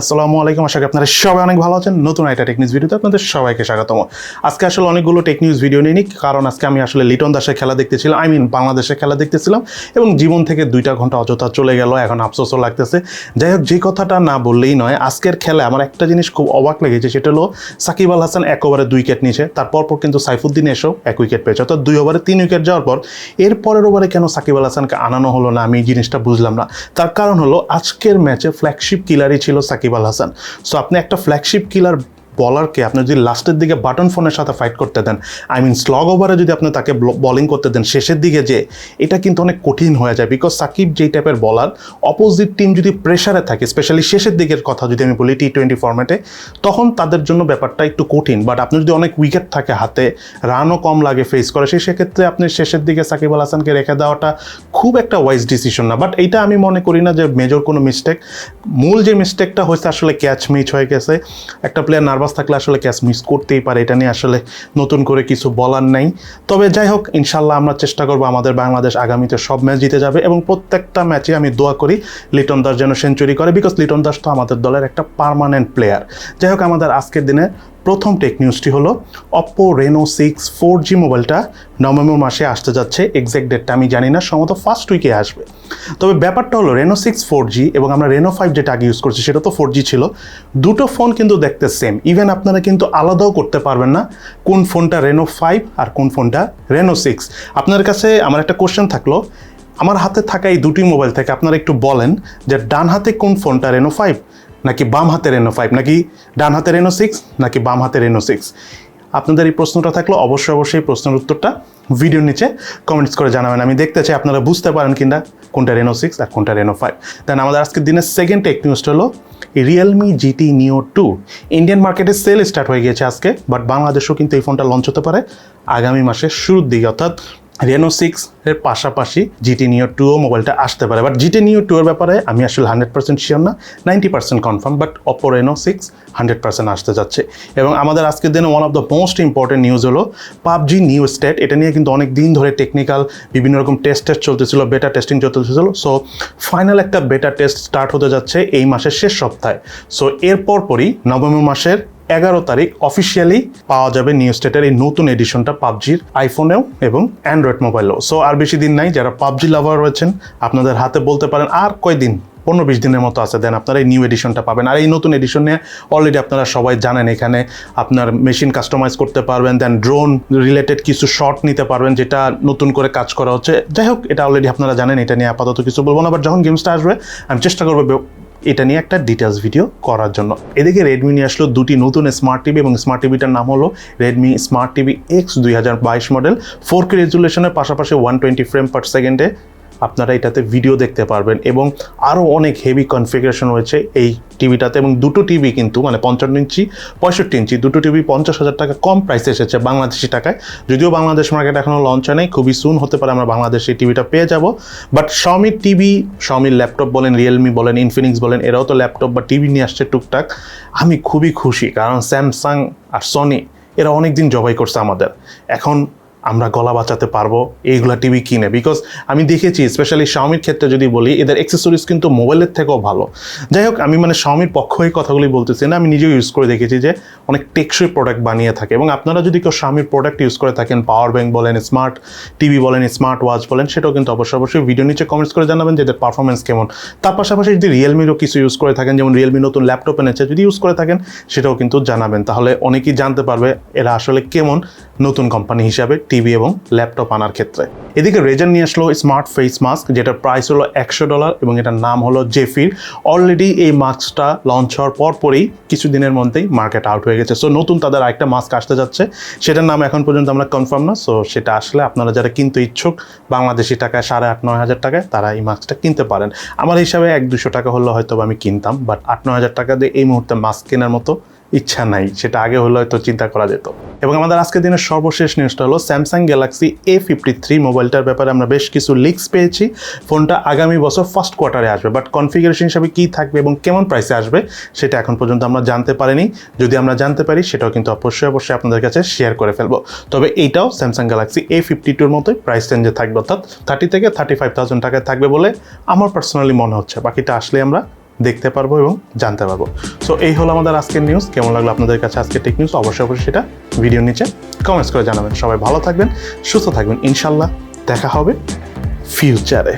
আসসালামু আলাইকুম। আশা করি আপনারা সবাই অনেক ভালো আছেন। নতুন একটা টেকনিউজ ভিডিওতে আপনাদের সবাইকে স্বাগতম। আজকে আসলে অনেকগুলো টেকনিউজ ভিডিও নিয়ে নিই কারণ আজকে আমি আসলে লিটন দাসের খেলা দেখতেছিলাম আই মিন বাংলাদেশের খেলা দেখতেছিলাম, এবং জীবন থেকে দুইটা ঘণ্টা অযথা চলে গেল, এখন আফসোসও লাগতেছে। যাই হোক, যে কথাটা না বললেই নয়, আজকের খেলা আমার একটা জিনিস খুব অবাক লেগেছে, সেটা হলো সাকিব আল হাসান এক ওভারে দুই উইকেট নিয়েছে, তারপর পর কিন্তু সাইফুদ্দিন এসেও এক উইকেট পেয়েছে, অর্থাৎ দুই ওভারে তিন উইকেট যাওয়ার পর, এর পরের ওভারে কেন সাকিব আল হাসানকে আনানো হলো না, আমি এই জিনিসটা বুঝলাম না। তার কারণ হলো, আজকের ম্যাচে ফ্ল্যাগশিপ কিলারই ছিল সাকিব আল হাসান। সো আপনি একটা ফ্ল্যাগশিপ কিলার বলারকে আপনি যদি লাস্টের দিকে বাটন ফোনের সাথে ফাইট করতে দেন আই মিন স্লগ ওভারে যদি আপনি তাকে বলিং করতে দেন, শেষের দিকে যে, এটা কিন্তু অনেক কঠিন হয়ে যায় বিকজ সাকিব যেই টাইপের বলার অপোজিট টিম যদি প্রেশারে থাকে স্পেশালি শেষের দিকের কথা যদি আমি বলি টি টোয়েন্টি ফর্ম্যাটে তখন তাদের জন্য ব্যাপারটা একটু কঠিন। বাট আপনি যদি অনেক উইকেট থাকে হাতে রানও কম লাগে ফেস করে সেই সেক্ষেত্রে আপনি শেষের দিকে সাকিব আল হাসানকে রেখে দেওয়াটা খুব একটা ওয়াইজ ডিসিশন না। বাট এইটা আমি মনে করি না যে মেজর কোনো মিস্টেক মূল যে মিস্টেকটা হয়েছে, আসলে ক্যাচ মিচ হয়ে গেছে। একটা প্লেয়ার নার্ভাস থাকলে আসলে ক্যাচ মিস করতেই পারে। এটা নিয়ে আসলে নতুন করে কিছু বলার নেই। তবে যাই হোক ইনশাল্লাহ আমরা চেষ্টা করব আমাদের বাংলাদেশ আগামীতে সব ম্যাচ জিতে যাবে এবং প্রত্যেকটা ম্যাচে আমি দোয়া করি লিটন দাস যেন সেঞ্চুরি করে বিকজ লিটন দাস তো আমাদের দলের একটা পারমানেন্ট প্লেয়ার যাই হোক, আমাদের আজকের দিনে প্রথম টেক নিউজটি হলো Oppo Reno six four G মোবাইলটা নভেম্বর মাসে আসতে যাচ্ছে। এক্স্যাক্ট ডেটটা আমি জানি না, সম্ভবত ফার্স্ট উইকে আসবে। তবে ব্যাপারটা হলো রেনো সিক্স ফোর জি এবং আমরা রেনো ফাইভ যেটা আগে ইউজ করছি, সেটা তো ফোর জি ছিল। দুটো ফোন কিন্তু দেখতে সেম ইভেন আপনারা কিন্তু আলাদাও করতে পারবেন না কোন ফোনটা রেনো ফাইভ আর কোন ফোনটা রেনো সিক্স আপনার কাছে আমার একটা কোশ্চেন থাকল, আমার হাতে থাকা এই দুটি মোবাইল থেকে আপনারা একটু বলেন যে ডান হাতে কোন ফোনটা রেনো ফাইভ নাকি বাম হাতের রেনো ফাইভ নাকি ডান হাতের রেনো সিক্স নাকি বাম হাতের রেনো সিক্স আপনাদের এই প্রশ্নটা থাকলে অবশ্যই অবশ্যই প্রশ্নের উত্তরটা ভিডিওর নিচে কমেন্টস করে জানাবেন। আমি দেখতে চাই আপনারা বুঝতে পারেন কিনা কোনটা রেনো সিক্স আর কোনটা রেনো ফাইভ দেন আমাদের আজকের দিনের সেকেন্ড টেক নিউজটা হলো Realme GT Neo two Indian মার্কেটে সেল স্টার্ট হয়ে গিয়েছে আজকে বাট বাংলাদেশেও কিন্তু এই ফোনটা লঞ্চ হতে পারে আগামী মাসের শুরুর দিকে। অর্থাৎ রেনো সিক্স এর পাশাপাশি জিটি নিও টুও মোবাইলটা আসতে পারে। বাট জিটি নিও টু এর ব্যাপারে আমি আসলে হান্ড্রেড পার্সেন্ট শিওর না ninety percent confirm but Oppo Reno six hundred percent আসতে যাচ্ছে। এবং আমাদের আজকের দিনে one of the most important news হলো পাবজি নিউ স্টেট এটা নিয়ে কিন্তু অনেক দিন ধরে টেকনিক্যাল বিভিন্ন রকম টেস্ট টেস্ট চলতেছিল বেটা টেস্টিং চলতেছিল। সো ফাইনাল একটা বেটা টেস্ট স্টার্ট হতে যাচ্ছে এই মাসের শেষ সপ্তাহে। সো এরপর পরই নভেম্বর মাসের এগারো তারিখ অফিসিয়ালি পাওয়া যাবে নিউ স্টেটের এই নতুন এডিশনটা পাবজির আইফোনেও এবং অ্যান্ড্রয়েড মোবাইলেও সো আর বেশি দিন নাই, যারা পাবজি লাভার রয়েছেন, আপনাদের হাতে বলতে পারেন, আর কয়দিন? পনেরো বিশ দিনের মতো আছে দেন আপনারা এই নিউ এডিশনটা পাবেন। আর এই নতুন এডিশন নিয়ে অলরেডি আপনারা সবাই জানেন, এখানে আপনার মেশিন কাস্টমাইজ করতে পারবেন দেন ড্রোন রিলেটেড কিছু শট নিতে পারবেন, যেটা নতুন করে কাজ করা হচ্ছে। যাই হোক, এটা অলরেডি আপনারা জানেন, এটা নিয়ে আপাতত কিছু বলব না বাট যখন গেমসটা আসবে, আমি চেষ্টা করব এটা নিয়ে একটা ডিটেলস ভিডিও করার জন্য। এদিকে রেডমি নিয়ে আসলো দুটি নতুন স্মার্ট টিভি এবং স্মার্ট টিভিটার নাম হলো রেডমি স্মার্ট টিভি এক্স দুই হাজার বাইশ মডেল ফোর কে রেজুলেশনের পাশাপাশি ওয়ান টোয়েন্টি ফ্রেম পার সেকেন্ডে আপনারা এটাতে ভিডিও দেখতে পারবেন এবং আরও অনেক হেভি কনফিগারেশন রয়েছে এই টিভিটাতে এবং দুটো টিভি কিন্তু মানে পঞ্চান্ন ইঞ্চি, পঁয়ষট্টি ইঞ্চি, দুটো টিভি পঞ্চাশ হাজার টাকা কম প্রাইসে এসেছে বাংলাদেশি টাকায়। যদিও বাংলাদেশ মার্কেট এখনও লঞ্চ হয় নাই, খুবই সুন হতে পারে আমরা বাংলাদেশে টিভিটা পেয়ে যাব। বাট শাওমির টিভি শাওমির ল্যাপটপ বলেন রিয়েলমি বলেন ইনফিনিক্স বলেন, এরাও তো ল্যাপটপ বা টিভি নিয়ে আসছে টুকটাক। আমি খুবই খুশি, কারণ স্যামসাং আর সনি এরা অনেক দিন জবাই করছে আমাদের। এখন আমরা গলা বাঁচাতে পারব, এইগুলা টিভি কিনে। বিকজ আমি দেখেছি স্পেশালি শাওমির ক্ষেত্রে যদি বলি, এদের অ্যাক্সেসরিজ কিন্তু মোবাইলের থেকেও ভালো। যাই হোক, আমি মানে শাওমির পক্ষ হয়ে কথাগুলি বলতেছি না, আমি নিজেও ইউজ করে দেখেছি যে অনেক টেকসই প্রোডাক্ট বানিয়ে থাকে। এবং আপনারা যদি কেউ শাওমির প্রোডাক্ট ইউজ করে থাকেন পাওয়ার ব্যাঙ্ক বলেন স্মার্ট টিভি বলেন স্মার্ট ওয়াচ বলেন, সেটাও কিন্তু অবশ্যই অবশ্যই ভিডিও নিচে কমেন্টস করে জানাবেন যে এদের পারফরমেন্স কেমন। তার পাশাপাশি যদি রিয়েলমিরও কিছু ইউজ করে থাকেন, যেমন রিয়েলমি নতুন ল্যাপটপ এনেছে, যদি ইউজ করে থাকেন, সেটাও কিন্তু জানাবেন। তাহলে অনেকেই জানতে পারবে এরা আসলে কেমন নতুন কোম্পানি হিসাবে। টিভি এবং ল্যাপটপ আনার ক্ষেত্রে। এদিকে রেজার নিয়ে আসলো স্মার্ট ফেস মাস্ক যেটার প্রাইস হলো একশো ডলার এবং এটার নাম হলো জেফির অলরেডি এই মাস্কটা লঞ্চ হওয়ার পর পরেই কিছুদিনের মধ্যেই মার্কেট আউট হয়ে গেছে। সো নতুন তাদের আরেকটা মাস্ক আসতে যাচ্ছে। সেটার নাম এখন পর্যন্ত আমরা কনফার্ম না। সো সেটা আসলে আপনারা যারা কিনতে ইচ্ছুক, বাংলাদেশি টাকায় সাড়ে আট, নয় হাজার টাকায় তারা এই মাস্কটা কিনতে পারেন। আমার হিসাবে এক, দুশো টাকা হলে হয়তো আমি কিনতাম বাট আট, নয় হাজার টাকা দিয়ে এই মুহূর্তে মাস্ক কেনার মতো ইচ্ছা নাই, সেটা আগে হলে হয়তো চিন্তা করা যেত। এবং আমাদের আজকের দিনের সর্বশেষ নিউজটা হলো Samsung Galaxy A fifty three মোবাইলটার ব্যাপারে আমরা বেশ কিছু লিক্স পেয়েছি। ফোনটা আগামী বছর ফার্স্ট কোয়ার্টারে আসবে বাট কনফিগারেশন হিসাবে কী থাকবে এবং কেমন প্রাইসে আসবে, সেটা এখন পর্যন্ত আমরা জানতে পারিনি। যদি আমরা জানতে পারি, সেটাও কিন্তু অবশ্যই অবশ্যই আপনাদের কাছে শেয়ার করে ফেলব। তবে এইটাও স্যামসাং গ্যালাক্সি এ ফিফটি টুর মতোই প্রাইস রেঞ্জে থাকবে, অর্থাৎ থার্টি থেকে থার্টি ফাইভ থাউজেন্ড টাকায় থাকবে বলে আমার পার্সোনালি মনে হচ্ছে। বাকিটা আসলে আমরা দেখতে পারব এবং জানতে পারব। সো এই হলো আমাদের আজকের নিউজ কেমন লাগল আপনাদের কাছে আজকে টেক নিউজ অবশ্যই অবশ্যই সেটা ভিডিওর নিচে কমেন্টস করে জানাবেন। সবাই ভালো থাকবেন, সুস্থ থাকবেন। ইনশাল্লাহ দেখা হবে ফিউচারে